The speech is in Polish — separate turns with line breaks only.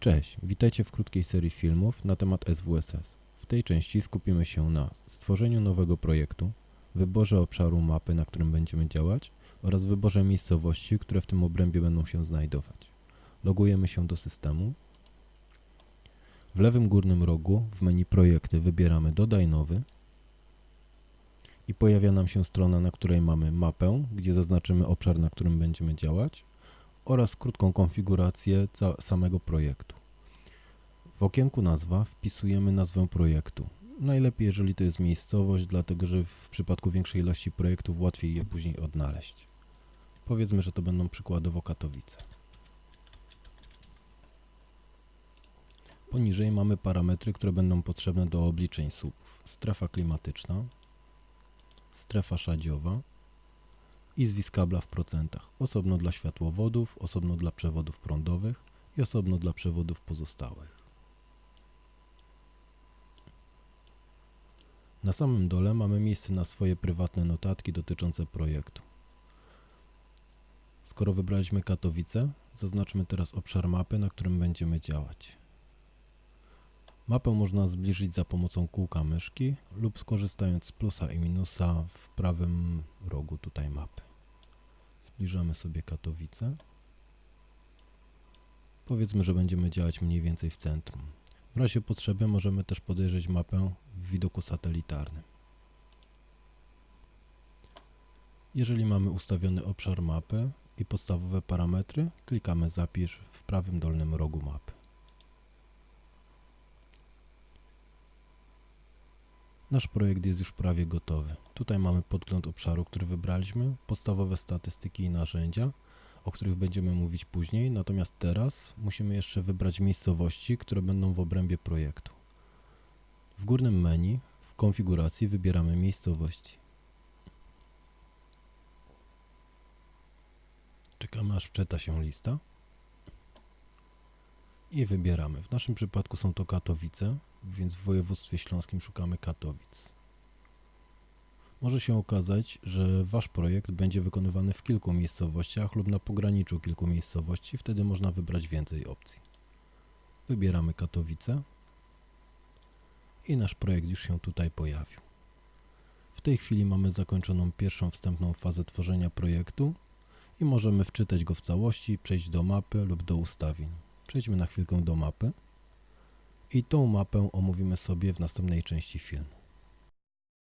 Cześć, witajcie w krótkiej serii filmów na temat SWSS. W tej części skupimy się na stworzeniu nowego projektu, wyborze obszaru mapy, na którym będziemy działać oraz wyborze miejscowości, które w tym obrębie będą się znajdować. Logujemy się do systemu. W lewym górnym rogu w menu Projekty wybieramy Dodaj nowy i pojawia nam się strona, na której mamy mapę, gdzie zaznaczymy obszar, na którym będziemy działać oraz krótką konfigurację samego projektu. W okienku nazwa wpisujemy nazwę projektu. Najlepiej, jeżeli to jest miejscowość, dlatego że w przypadku większej ilości projektów łatwiej je później odnaleźć. Powiedzmy, że to będą przykładowo Katowice. Poniżej mamy parametry, które będą potrzebne do obliczeń SUP. Strefa klimatyczna, strefa szadziowa, i zwis kabla w procentach. Osobno dla światłowodów, osobno dla przewodów prądowych i osobno dla przewodów pozostałych. Na samym dole mamy miejsce na swoje prywatne notatki dotyczące projektu. Skoro wybraliśmy Katowice, zaznaczmy teraz obszar mapy, na którym będziemy działać. Mapę można zbliżyć za pomocą kółka myszki lub skorzystając z plusa i minusa w prawym rogu tutaj mapy. Zbliżamy sobie Katowice. Powiedzmy, że będziemy działać mniej więcej w centrum. W razie potrzeby możemy też podejrzeć mapę w widoku satelitarnym. Jeżeli mamy ustawiony obszar mapy i podstawowe parametry, klikamy Zapisz w prawym dolnym rogu mapy. Nasz projekt jest już prawie gotowy. Tutaj mamy podgląd obszaru, który wybraliśmy, podstawowe statystyki i narzędzia, o których będziemy mówić później, natomiast teraz musimy jeszcze wybrać miejscowości, które będą w obrębie projektu. W górnym menu w konfiguracji wybieramy miejscowości. Czekamy aż wczyta się lista i wybieramy. W naszym przypadku są to Katowice, więc w województwie śląskim szukamy Katowic. Może się okazać, że Wasz projekt będzie wykonywany w kilku miejscowościach lub na pograniczu kilku miejscowości, wtedy można wybrać więcej opcji. Wybieramy Katowice i nasz projekt już się tutaj pojawił. W tej chwili mamy zakończoną pierwszą wstępną fazę tworzenia projektu i możemy wczytać go w całości, przejść do mapy lub do ustawień. Przejdźmy na chwilkę do mapy i tą mapę omówimy sobie w następnej części filmu.